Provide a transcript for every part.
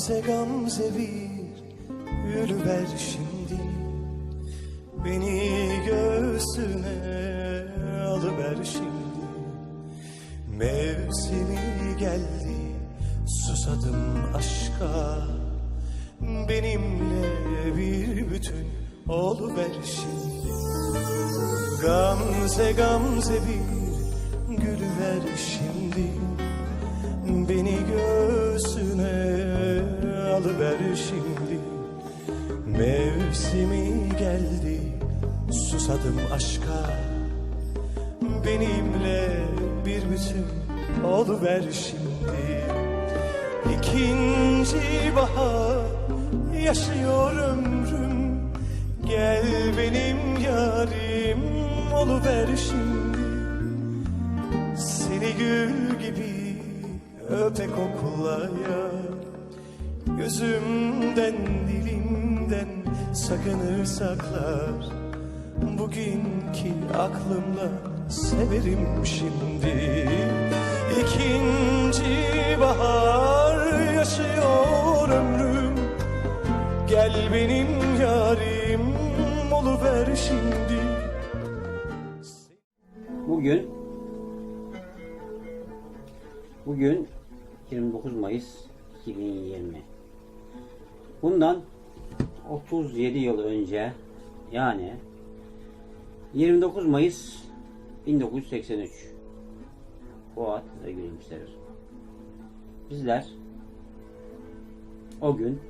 Gamze gamze bir gül ver şimdi. Beni göğsüne alıver şimdi. Mevsimi geldi susadım aşka. Benimle bir bütün oluver şimdi. Gamze gamze bir Mevsimi geldi susadım aşka. Benimle bir bütün oluver şimdi. İkinci bahar yaşıyor ömrüm. Gel benim yarim oluver şimdi. Seni gül gibi öpe koklaya Gözümden dilimden sakınır saklar. Bugünkü aklımla severim şimdi. İkinci bahar yaşıyor ömrüm. Gel benim yarim oluver şimdi. Bugün Bugün 29 Mayıs 2020. Bundan 37 yıl önce yani 29 Mayıs 1983 Fuat ve Gülümserir. Bizler o gün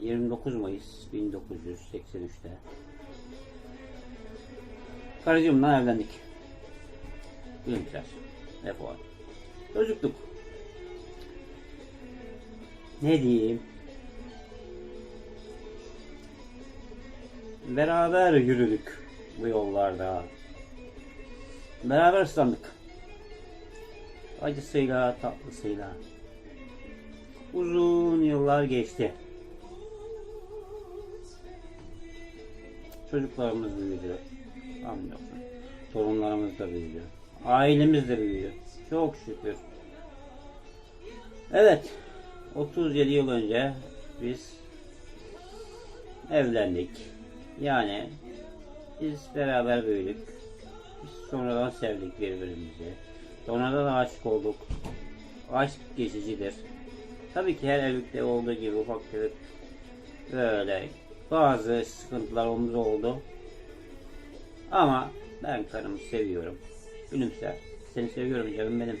29 Mayıs 1983'te karıcığımla evlendik. Gülümser ve Fuat. Çocukluk. Ne diyeyim? Beraber yürüdük bu yollarda. Beraber ıslandık. Acısıyla, tatlısıyla. Uzun yıllar geçti. Çocuklarımız büyüdü. Hamdolsun. Torunlarımız da büyüdü. Ailemiz de büyüdü. Çok şükür. Evet. 37 yıl önce biz evlendik. Yani biz beraber büyüdük. Biz sonradan sevdik birbirimizi. Sonradan aşık olduk. Aşk geçicidir. Tabii ki her evlilikte olduğu gibi ufak tefek böyle bazı sıkıntılarımız oldu. Ama ben karımı seviyorum. Gülümser. Seni seviyorum canım benim.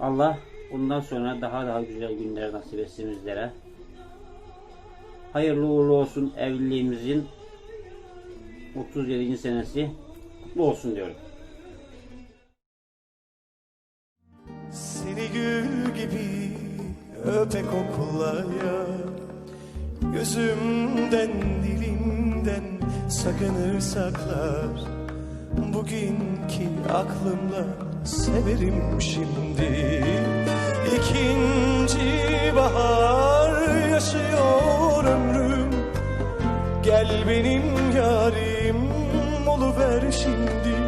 Allah bundan sonra daha daha güzel günler nasip etsin bizlere. Hayırlı uğurlu olsun evliliğimizin 37. senesi kutlu olsun diyorum. Seni gül gibi öpe koklaya Gözümden dilimden sakınır saklar Bugünkü aklımla severim şimdi İkinci bahar yaşıyor ömrüm. Gel benim yarim oluver şimdi